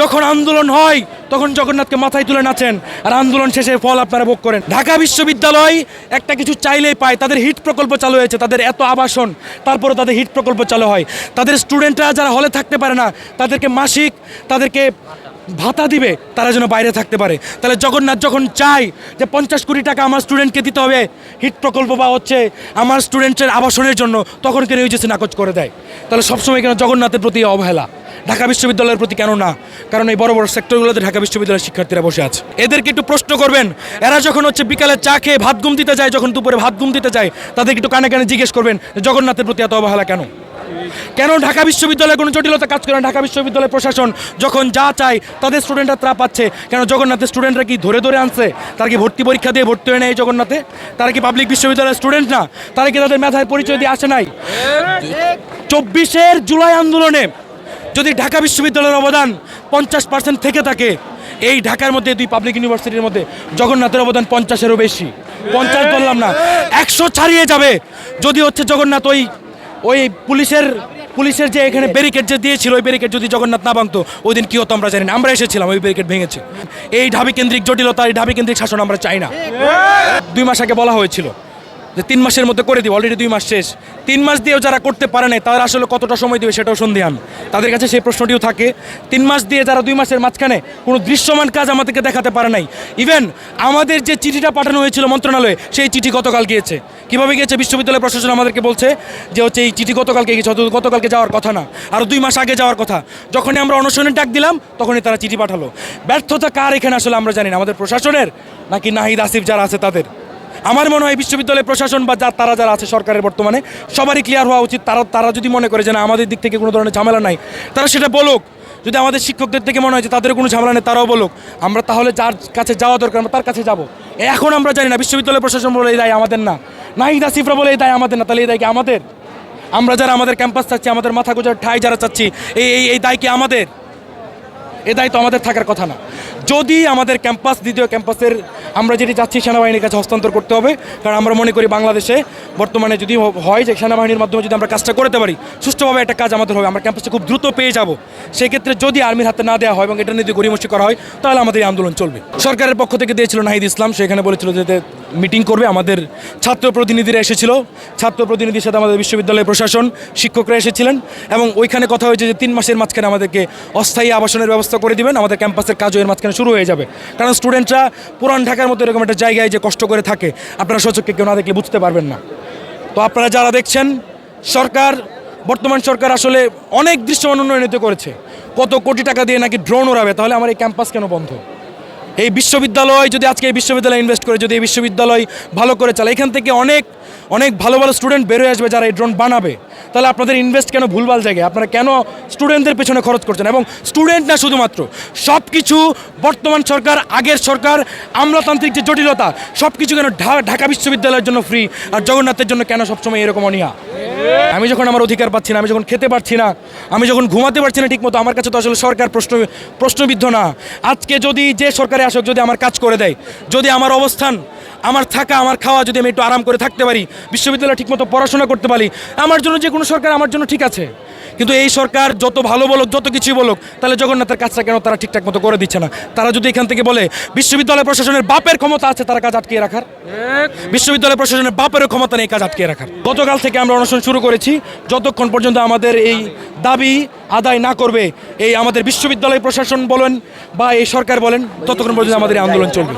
যখন আন্দোলন হয়, তখন জগন্নাথকে মাথায় তুলে নাচেন আর আন্দোলন শেষে ফল আপনারা ভোগ করেন। ঢাকা বিশ্ববিদ্যালয় একটা কিছু চাইলেই পায়, তাদের হিট প্রকল্প চালু হয়েছে, তাদের এত আবাসন তারপরে তাদের হিট প্রকল্প চালু হয়। তাদের স্টুডেন্টরা যারা হলে থাকতে পারে না, তাদেরকে মাসিক, তাদেরকে ভাতা দিবে, তারা যেন বাইরে থাকতে পারে। তাহলে জগন্নাথ যখন চায় যে পঞ্চাশ কোটি টাকা আমার স্টুডেন্টকে দিতে হবে, হিট প্রকল্প বা হচ্ছে আমার স্টুডেন্টের আবাসনের জন্য, তখন কেন ইউজিসি নাকচ করে দেয়? তাহলে সবসময় কেন জগন্নাথের প্রতি অবহেলা? ঢাকা বিশ্ববিদ্যালয়ের প্রতি কেন না? কারণ এই বড় বড় সেক্টরগুলোতে ঢাকা বিশ্ববিদ্যালয়ের শিক্ষার্থীরা বসে আছে। এদেরকে একটু প্রশ্ন করবেন, এরা যখন হচ্ছে বিকালে চা খেয়ে ভাত ঘুম দিতে যায়, যখন দুপুরে ভাত ঘুম দিতে যায়, তাদেরকে একটু কানে কানে জিজ্ঞেস করবেন জগন্নাথের প্রতি এত অবহেলা কেন? কেন ঢাকা বিশ্ববিদ্যালয়ে কোনো জটিলতা কাজ করে না? ঢাকা বিশ্ববিদ্যালয় প্রশাসন যখন যা চায়, তাদের স্টুডেন্টরা ত্রা পাচ্ছে। কেন জগন্নাথের স্টুডেন্টরা কি ধরে ধরে আনছে? তারা কি ভর্তি পরীক্ষা দিয়ে ভর্তি হয়ে নেয় জগন্নাথে? তারা কি পাবলিক বিশ্ববিদ্যালয়ের স্টুডেন্ট না? তারা কি তাদের মেধায় পরিচয় দিয়ে আসে নাই? চব্বিশের জুলাই আন্দোলনে যদি ঢাকা বিশ্ববিদ্যালয়ের অবদান পঞ্চাশ পার্সেন্ট থেকে থাকে, এই ঢাকার মধ্যে দুই পাবলিক ইউনিভার্সিটির মধ্যে জগন্নাথের অবদান পঞ্চাশেরও বেশি। পঞ্চাশ বললাম না, একশো ছাড়িয়ে যাবে। যদি হচ্ছে জগন্নাথ ওই ওই পুলিশের পুলিশের যে এখানে ব্যারিকেড যে দিয়েছিল ওই ব্যারিকেড যদি জগন্নাথ না ভাঙতো ওই দিন কী হতো আমরা জানি না। আমরা এসেছিলাম ওই ব্যারিকেড ভেঙেছে। এই ঢাবি কেন্দ্রিক জটিলতা এই ঢাবি কেন্দ্রিক শাসন আমরা চাই না। দুই মাস আগে বলা হয়েছিল যে তিন মাসের মধ্যে করে দিব অলরেডি দুই মাস শেষ। তিন মাস দিয়েও যারা করতে পারে নাই, তারা আসলে কতটা সময় দেবে সেটাও সন্দেহান তাদের কাছে সেই প্রশ্নটিও থাকে। তিন মাস দিয়ে যারা দুই মাসের মাঝখানে কোনো দৃশ্যমান কাজ আমাদেরকে দেখাতে পারে নাই। ইভেন আমাদের যে চিঠিটা পাঠানো হয়েছিল মন্ত্রণালয়ে, সেই চিঠি গতকাল গিয়েছে। কীভাবে গিয়েছে? বিশ্ববিদ্যালয় প্রশাসন আমাদেরকে বলছে যে হচ্ছে এই চিঠি গতকালকে গিয়েছে গতকালকে যাওয়ার কথা না। আরও দুই মাস আগে যাওয়ার কথা। যখনই আমরা অনশনের ডাক দিলাম, তখনই তারা চিঠি পাঠালো। ব্যর্থতা কার এখানে আসলে আমরা জানি না। আমাদের প্রশাসনের নাকি নাহিদ আসিফ যারা আছে তাদের। আমার মনে হয় বিশ্ববিদ্যালয় প্রশাসন বা যা তারা যারা আছে সরকারের বর্তমানে, সবারই ক্লিয়ার হওয়া উচিত। তারা তারা যদি মনে করে যে না, আমাদের দিক থেকে কোনো ধরনের ঝামেলা নাই, তারা সেটা বলুক। যদি আমাদের শিক্ষকদের থেকে মনে হয় যে তাদের কোনো ঝামেলা নেই, তারাও বলুক। আমরা তাহলে যার কাছে যাওয়া দরকার, আমরা তার কাছে যাব। এখন আমরা জানি না বিশ্ববিদ্যালয় প্রশাসন বলে এই দায় আমাদের না। নাহিদ আসিফরা বলে এই দায় আমাদের না, তাহলে এই দায় কি আমাদের? আমরা যারা আমাদের ক্যাম্পাস চাচ্ছি, আমাদের মাথা গোজার ঠাই যারা চাচ্ছি, এই এই দায় কি আমাদের? এ দায় তো আমাদের থাকার কথা না। যদি আমাদের ক্যাম্পাস, দ্বিতীয় ক্যাম্পাসের আমরা যেটি চাচ্ছি সেনাবাহিনীর কাছে হস্তান্তর করতে হবে, কারণ আমরা মনে করি বাংলাদেশে বর্তমানে যদি হয় যে সেনাবাহিনীর মাধ্যমে যদি আমরা কাজটা করতে পারি, সুষ্ঠুভাবে একটা কাজ আমাদের হবে। আমরা ক্যাম্পাসে খুব দ্রুত পেয়ে যাব। সেক্ষেত্রে যদি আর্মির হাতে না দেওয়া হয় এবং এটা নিয়ে যদি গরিমসি করা হয়, তাহলে আমাদের এই আন্দোলন চলবে। সরকারের পক্ষ থেকে দিয়েছিল নাহিদ ইসলাম সেখানে বলেছিল যে মিটিং করবে আমাদের ছাত্র প্রতিনিধিরা এসেছিল। ছাত্র প্রতিনিধির সাথে আমাদের বিশ্ববিদ্যালয় প্রশাসন, শিক্ষকরা এসেছিলেন এবং ওইখানে কথা হয়েছে যে তিন মাসের মাঝখানে আমাদেরকে অস্থায়ী আবাসনের ব্যবস্থা করে দিবেন। আমাদের ক্যাম্পাসের কাজও এর মাঝখানে শুরু হয়ে যাবে। কারণ স্টুডেন্টরা পুরান ঢাকার মতো এরকম একটা জায়গায় যে কষ্ট করে থাকে, আপনারা সচক্ষে কেউ না দেখলে বুঝতে পারবেন না। তো আপনারা যারা দেখছেন, সরকার, বর্তমান সরকার আসলে অনেক দৃশ্যমান উন্নয়নিত করেছে। কত কোটি টাকা দিয়ে নাকি ড্রোন ওড়াবে, তাহলে আমার এই ক্যাম্পাস কেন বন্ধ? এই বিশ্ববিদ্যালয়, যদি আজকে এই বিশ্ববিদ্যালয়ে ইনভেস্ট করে, যদি এই বিশ্ববিদ্যালয় ভালো করে চালায়, এখান থেকে অনেক অনেক ভালো ভালো স্টুডেন্ট বেরোয় আসবে যারা এই ড্রোন বানাবে। তাহলে আপনাদের ইনভেস্ট কেন ভুলভাল জায়গায়? আপনারা কেন স্টুডেন্টদের পেছনে খরচ করছেন? এবং স্টুডেন্ট না শুধুমাত্র সব কিছু বর্তমান সরকার, আগের সরকার, আমলাতান্ত্রিক যে জটিলতা সব কিছু কেন ঢাকা বিশ্ববিদ্যালয়ের জন্য ফ্রি আর জগন্নাথের জন্য কেন সবসময় এরকম অনীহা? আমি যখন আমার অধিকার পাচ্ছি না, আমি যখন খেতে পারছি না, আমি যখন ঘুমাতে পারছি না ঠিকমতো, আমার কাছে তো আসলে সরকার প্রশ্ন, প্রশ্নবিদ্ধ না। আজকে যদি যে সরকারে আসুক, যদি আমার কাজ করে দেয়, যদি আমার অবস্থান আমার থাকা, আমার খাওয়া যদি আমি একটু আরাম করে থাকতে পারি, বিশ্ববিদ্যালয়ে ঠিকমতো পড়াশোনা করতে পারি, আমার জন্য যে কোনো সরকার আমার জন্য ঠিক আছে। কিন্তু এই সরকার যত ভালো বলুক, যত কিছুই বলুক, তাহলে জগন্নাথের কাজটা কেন তারা ঠিকঠাক মতো করে দিচ্ছে না? তারা যদি এখান থেকে বলে, বিশ্ববিদ্যালয় প্রশাসনের বাপের ক্ষমতা আছে, তারা কাজ আটকিয়ে রাখার? বিশ্ববিদ্যালয় প্রশাসনের বাপেরও ক্ষমতা নেই, কাজ আটকিয়ে রাখার। গতকাল থেকে আমরা অনশন শুরু করেছি, যতক্ষণ পর্যন্ত আমাদের এই দাবি আদায় না করবে, এই আমাদের বিশ্ববিদ্যালয় প্রশাসন বলেন বা এই সরকার বলেন, ততক্ষণ পর্যন্ত আমাদের আন্দোলন চলবে।